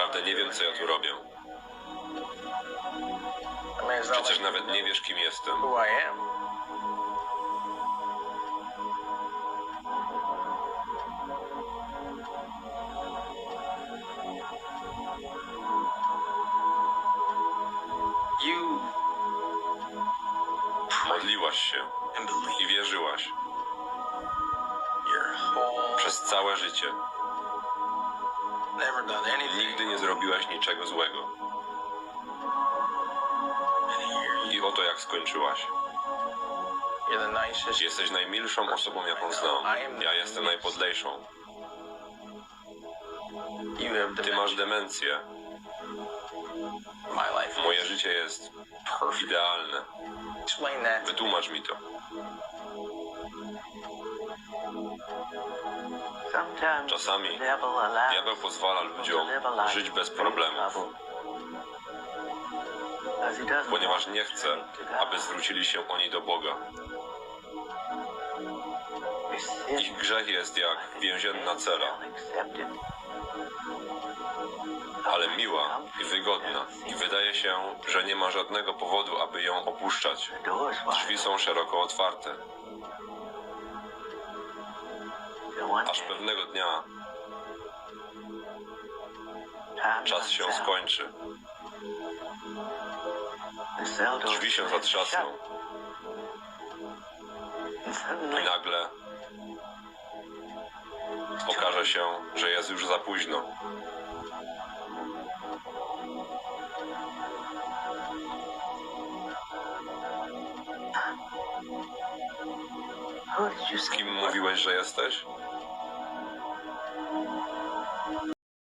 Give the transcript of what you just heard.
ale nie wiem, co ja tu robię. Przecież nawet nie wiesz, kim jestem. Modliłaś się i wierzyłaś przez całe życie. Nigdy nie zrobiłaś niczego złego. I oto jak skończyłaś. Jesteś najmilszą osobą, jaką znam. Ja jestem najpodlejszą. Ty masz demencję. Moje życie jest idealne. Wytłumacz mi to. Czasami Diabeł pozwala ludziom żyć bez problemów, ponieważ nie chce, aby zwrócili się oni do Boga. Ich grzech jest jak więzienna cela, ale miła i wygodna. I wydaje się, że nie ma żadnego powodu, aby ją opuszczać. Drzwi są szeroko otwarte. Aż pewnego dnia czas się skończy. Drzwi się zatrzasną i nagle okaże się, że jest już za późno. Z kim mówiłeś, że jesteś?